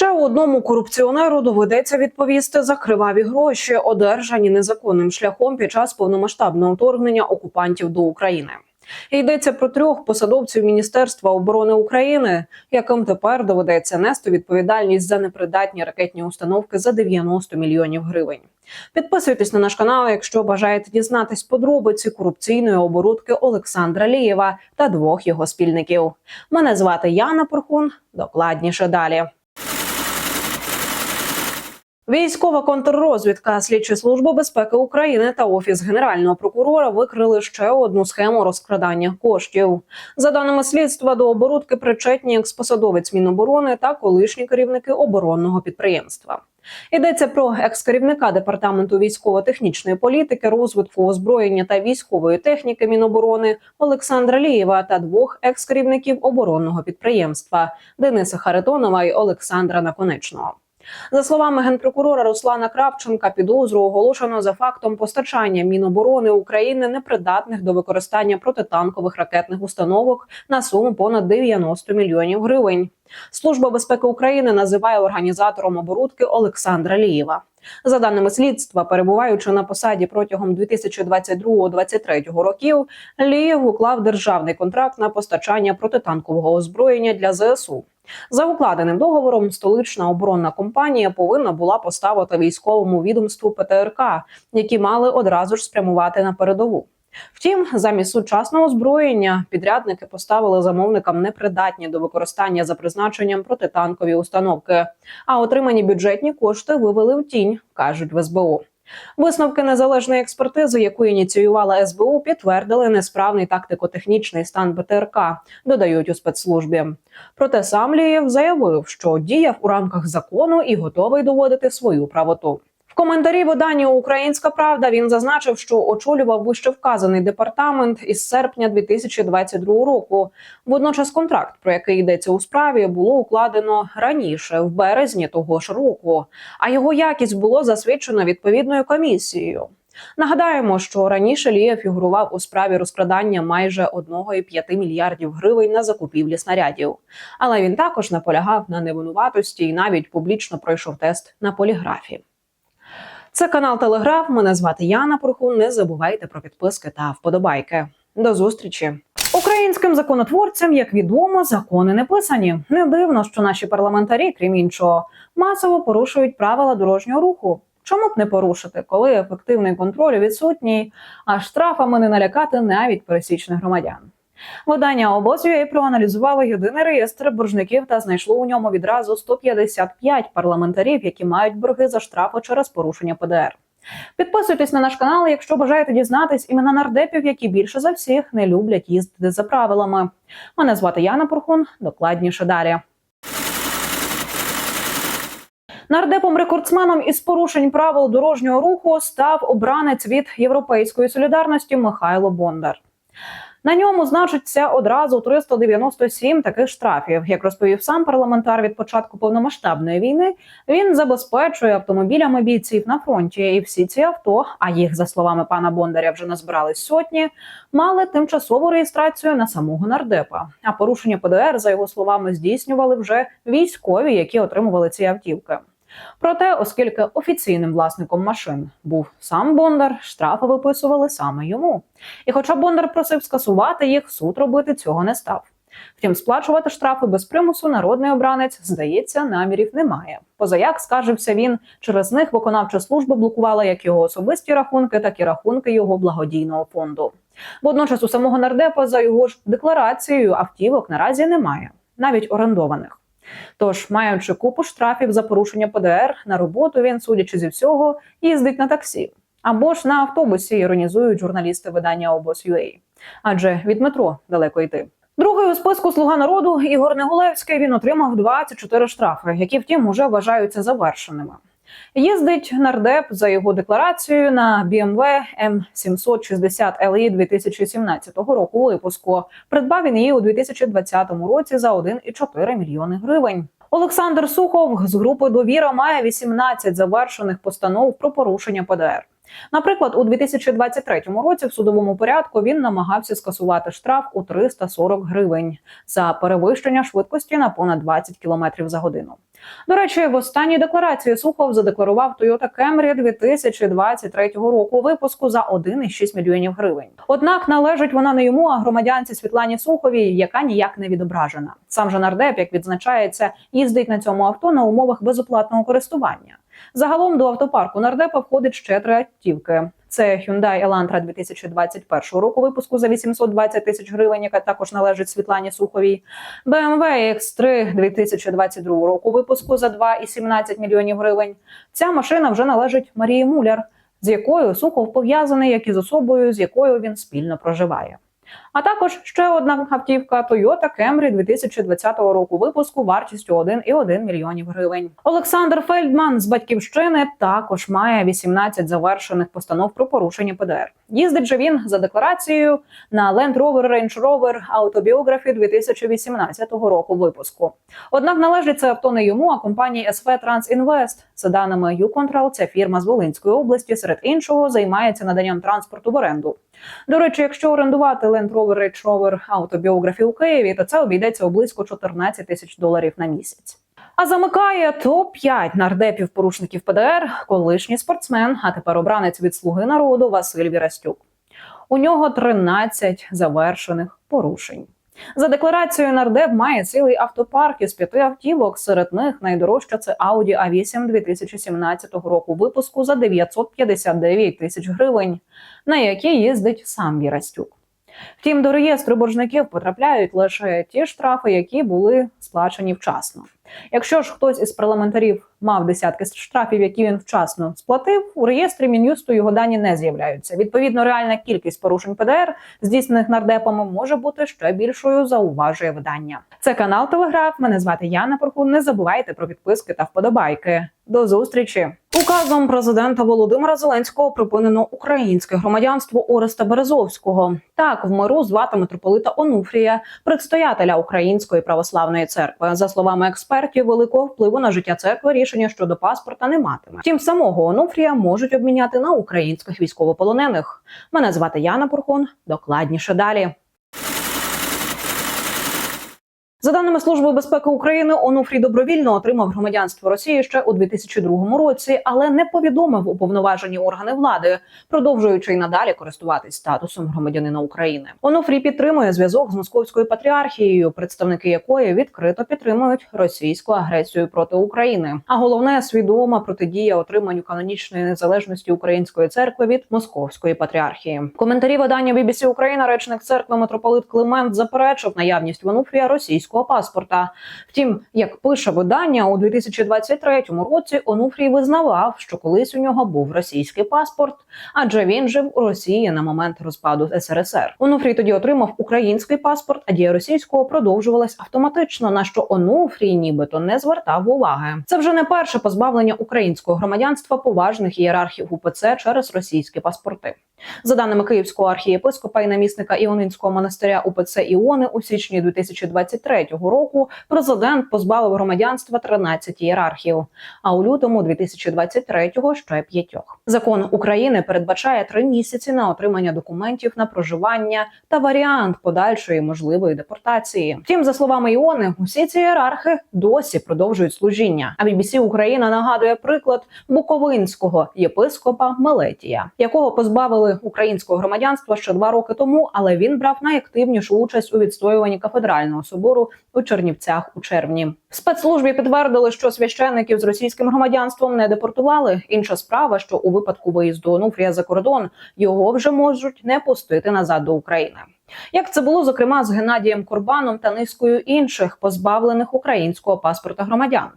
Ще одному корупціонеру доведеться відповісти за криваві гроші, одержані незаконним шляхом під час повномасштабного вторгнення окупантів до України. Йдеться про трьох посадовців Міністерства оборони України, яким тепер доведеться нести відповідальність за непридатні ракетні установки за 90 мільйонів гривень. Підписуйтесь на наш канал, якщо бажаєте дізнатись подробиці корупційної оборудки Олександра Лієва та двох його спільників. Мене звати Яна Порхун. Докладніше далі. Військова контррозвідка, слідчі служби безпеки України та офіс генерального прокурора викрили ще одну схему розкрадання коштів. За даними слідства, до оборудки причетні експосадовець Міноборони та колишні керівники оборонного підприємства. Йдеться про екс-керівника департаменту військово-технічної політики, розвитку озброєння та військової техніки Міноборони Олександра Лієва та двох екс-керівників оборонного підприємства Дениса Харитонова і Олександра Наконечного. За словами генпрокурора Руслана Кравченка, підозру оголошено за фактом постачання Міноборони України непридатних до використання протитанкових ракетних установок на суму понад 90 мільйонів гривень. Служба безпеки України називає організатором оборудки Олександра Лієва. За даними слідства, перебуваючи на посаді протягом 2022-2023 років, Лієв уклав державний контракт на постачання протитанкового озброєння для ЗСУ. За укладеним договором, столична оборонна компанія повинна була поставити військовому відомству ПТРК, які мали одразу ж спрямувати на передову. Втім, замість сучасного озброєння підрядники поставили замовникам непридатні до використання за призначенням протитанкові установки. А отримані бюджетні кошти вивели в тінь, кажуть в СБУ. Висновки незалежної експертизи, яку ініціювала СБУ, підтвердили несправний тактико-технічний стан БТРК, додають у спецслужбі. Проте сам Лієв заявив, що діяв у рамках закону і готовий доводити свою правоту. В коментарі видання Українська Правда він зазначив, що очолював вищевказаний департамент із серпня 2022 року. Водночас, контракт, про який йдеться у справі, було укладено раніше, в березні того ж року. А його якість було засвідчено відповідною комісією. Нагадаємо, що раніше Лія фігурував у справі розкрадання майже 1,5 мільярдів гривень на закупівлі снарядів. Але він також наполягав на невинуватості і навіть публічно пройшов тест на поліграфі. Це канал Телеграф. Мене звати Яна Порхун. Не забувайте про підписки та вподобайки. До зустрічі. Українським законотворцям, як відомо, закони не писані. Не дивно, що наші парламентарі, крім іншого, масово порушують правила дорожнього руху. Чому б не порушити, коли ефективний контроль відсутній, а штрафами не налякати навіть пересічних громадян? Видання обоз.ua проаналізувало єдиний реєстр боржників та знайшло у ньому відразу 155 парламентарів, які мають борги за штрафи через порушення ПДР. Підписуйтесь на наш канал, якщо бажаєте дізнатись імена нардепів, які більше за всіх не люблять їздити за правилами. Мене звати Яна Порхун. Докладніше далі. Нардепом рекордсменом із порушень правил дорожнього руху став обранець від Європейської солідарності Михайло Бондар. На ньому значиться одразу 397 таких штрафів. Як розповів сам парламентар від початку повномасштабної війни, він забезпечує автомобілями бійців на фронті. І всі ці авто, а їх за словами пана Бондаря вже назбирались сотні, мали тимчасову реєстрацію на самого нардепа. А порушення ПДР, за його словами, здійснювали вже військові, які отримували ці автівки. Проте, оскільки офіційним власником машин був сам Бондар, штрафи виписували саме йому. І хоча Бондар просив скасувати їх, суд робити цього не став. Втім, сплачувати штрафи без примусу народний обранець, здається, намірів немає. Позаяк скаржився він, через них виконавча служба блокувала як його особисті рахунки, так і рахунки його благодійного фонду. Водночас у самого нардепа за його ж декларацією автівок наразі немає, навіть орендованих. Тож, маючи купу штрафів за порушення ПДР, на роботу він, судячи зі всього, їздить на таксі. Або ж на автобусі іронізують журналісти видання обоз.ua. Адже від метро далеко йти. Другий у списку Слуга народу Ігор Негулевський він отримав 24 штрафи, які втім уже вважаються завершеними. Їздить нардеп за його декларацією на BMW M760 LE 2017 року випуску. Придбав він її у 2020 році за 1,4 мільйони гривень. Олександр Сухов з групи довіра має 18 завершених постанов про порушення ПДР. Наприклад, у 2023 році в судовому порядку він намагався скасувати штраф у 340 гривень за перевищення швидкості на понад 20 км за годину. До речі, в останній декларації Сухов задекларував Toyota Camry 2023 року випуску за 1,6 мільйонів гривень. Однак належить вона не йому, а громадянці Світлані Суховій, яка ніяк не відображена. Сам же нардеп, як відзначається, їздить на цьому авто на умовах безоплатного користування. Загалом до автопарку нардепа входить ще три автівки. Це Hyundai Elantra 2021 року випуску за 820 тисяч гривень, яка також належить Світлані Суховій. BMW X3 2022 року випуску за 2,17 мільйонів гривень. Ця машина вже належить Марії Муляр, з якою Сухов пов'язаний, як і з особою, з якою він спільно проживає. А також ще одна автівка Toyota Camry 2020 року випуску вартістю 1,1 мільйонів гривень. Олександр Фельдман з батьківщини також має 18 завершених постанов про порушення ПДР. Їздить же він за декларацією на Land Rover Range Rover Autobiography 2018 року випуску. Однак належить це авто не йому, а компанії SV Transinvest. За даними YouControl, ця фірма з Волинської області серед іншого займається наданням транспорту в оренду. До речі, якщо орендувати Land Rover Range Rover Autobiography у Києві, то це обійдеться у близько 14 тисяч доларів на місяць. А замикає топ 5 нардепів порушників ПДР, колишній спортсмен, а тепер обранець від слуги народу Василь Вірастюк. У нього 13 завершених порушень. За декларацією нардеп має цілий автопарк із п'яти автівок. Серед них найдорожча це Audi A8 2017 року випуску за 959 тисяч гривень, на якій їздить сам Вірастюк. Втім, до реєстру боржників потрапляють лише ті штрафи, які були сплачені вчасно. Якщо ж хтось із парламентарів мав десятки штрафів, які він вчасно сплатив, у реєстрі мін'юсту його дані не з'являються. Відповідно, реальна кількість порушень ПДР, здійснених нардепами, може бути ще більшою. Зауважує видання. Це канал Телеграф. Мене звати Яна Порхун. Не забувайте про підписки та вподобайки. До зустрічі. Указом президента Володимира Зеленського припинено українське громадянство Ореста Березовського. Так, в миру звати митрополита Онуфрія, предстоятеля Української православної церкви. За словами експертів, великого впливу на життя церкви рішення щодо паспорта не матиме. Тім самого Онуфрія можуть обміняти на українських військовополонених. Мене звати Яна Пурхон. Докладніше далі. За даними Служби безпеки України, Онуфрій добровільно отримав громадянство Росії ще у 2002 році, але не повідомив уповноважені органи влади, продовжуючи й надалі користуватись статусом громадянина України. Онуфрій підтримує зв'язок з московською патріархією, представники якої відкрито підтримують російську агресію проти України. А головне свідома протидія отриманню канонічної незалежності української церкви від московської патріархії. Коментарі видання BBC Україна речник церкви митрополит Климент заперечив наявність в Онуфрія російського паспорта. Втім, як пише видання, у 2023 році Онуфрій визнавав, що колись у нього був російський паспорт, адже він жив у Росії на момент розпаду СРСР. Онуфрій тоді отримав український паспорт, а дія російського продовжувалась автоматично. На що Онуфрій нібито не звертав уваги. Це вже не перше позбавлення українського громадянства поважних ієрархів УПЦ через російські паспорти. За даними Київського архієпископа і намісника Іонинського монастиря УПЦ Іони у січні 2023 року президент позбавив громадянства 13 ієрархів, а у лютому 2023-го ще п'ятьох. Закон України передбачає три місяці на отримання документів на проживання та варіант подальшої можливої депортації. Втім, за словами Іони, усі ці ієрархи досі продовжують служіння. А BBC Україна нагадує приклад буковинського єпископа Мелетія, якого позбавили українського громадянства ще два роки тому, але він брав найактивнішу участь у відстоюванні кафедрального собору у Чернівцях у червні. В спецслужбі підтвердили, що священників з російським громадянством не депортували. Інша справа, що у випадку виїзду Онуфрія за кордон його вже можуть не пустити назад до України. Як це було зокрема з Геннадієм Корбаном та низкою інших позбавлених українського паспорта громадян.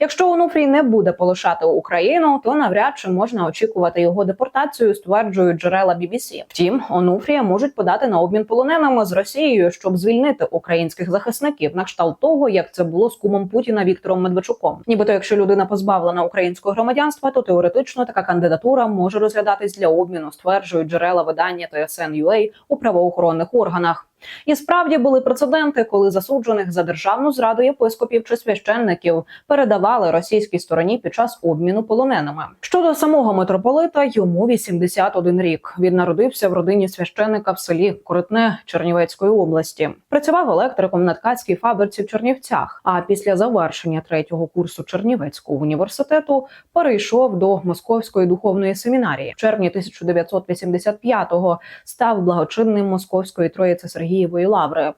Якщо Онуфрій не буде полишати Україну, то навряд чи можна очікувати його депортацію, стверджують джерела BBC. Втім, Онуфрія можуть подати на обмін полоненими з Росією, щоб звільнити українських захисників, на кшталт того, як це було з кумом Путіна Віктором Медведчуком. Нібито, якщо людина позбавлена українського громадянства, то теоретично така кандидатура може розглядатись для обміну, стверджують джерела видання TSN.ua у правоохоронних органах. І справді були прецеденти, коли засуджених за державну зраду єпископів чи священників передавали російській стороні під час обміну полоненими. Щодо самого митрополита, йому 81 рік. Він народився в родині священника в селі Коротне Чернівецької області. Працював електриком на ткацькій фабриці в Чернівцях. А після завершення третього курсу Чернівецького університету перейшов до Московської духовної семінарії. В червні 1985-го став благочинним Московської Троїці Сергієвої лаври.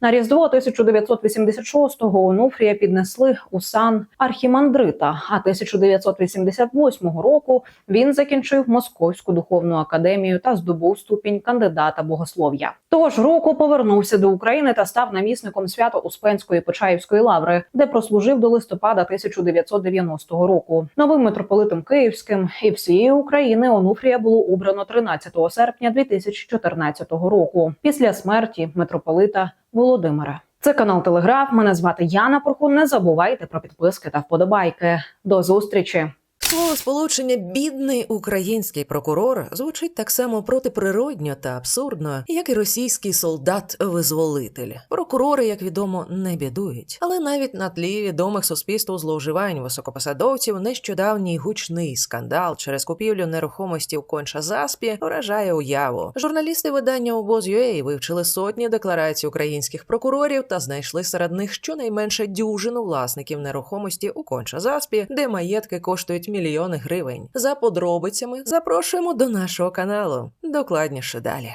На різдво 1986-го Онуфрія піднесли у сан архімандрита. А 1988 року він закінчив Московську духовну академію та здобув ступінь кандидата богослов'я. Того ж року повернувся до України та став намісником свято-успенської Почаївської лаври, де прослужив до листопада 1990 року. Новим митрополитом Київським і всієї України Онуфрія було обрано 13 серпня 2014 року. Після смерті митрополита Володимира. Це канал Телеграф. Мене звати Яна Порхун. Не забувайте про підписки та вподобайки. До зустрічі. Слово сполучення бідний український прокурор звучить так само протиприродньо та абсурдно, як і російський солдат-визволитель. Прокурори, як відомо, не бідують. Але навіть на тлі відомих суспільству зловживань високопосадовців нещодавній гучний скандал через купівлю нерухомості в конча заспі вражає уяву. Журналісти видання обоз.ua вивчили сотні декларацій українських прокурорів та знайшли серед них щонайменше дюжину власників нерухомості у конча заспі, де маєтки коштують мільйони гривень. За подробицями запрошуємо до нашого каналу. Докладніше далі.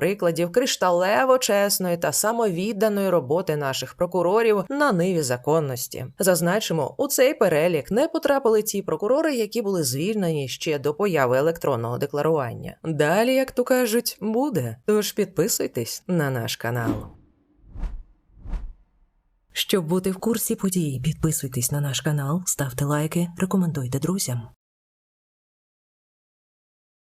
прикладів кришталево чесної та самовідданої роботи наших прокурорів на ниві законності. Зазначимо, у цей перелік не потрапили ті прокурори, які були звільнені ще до появи електронного декларування. Далі, як то кажуть, буде. Тож підписуйтесь на наш канал. Щоб бути в курсі подій, підписуйтесь на наш канал, ставте лайки, рекомендуйте друзям.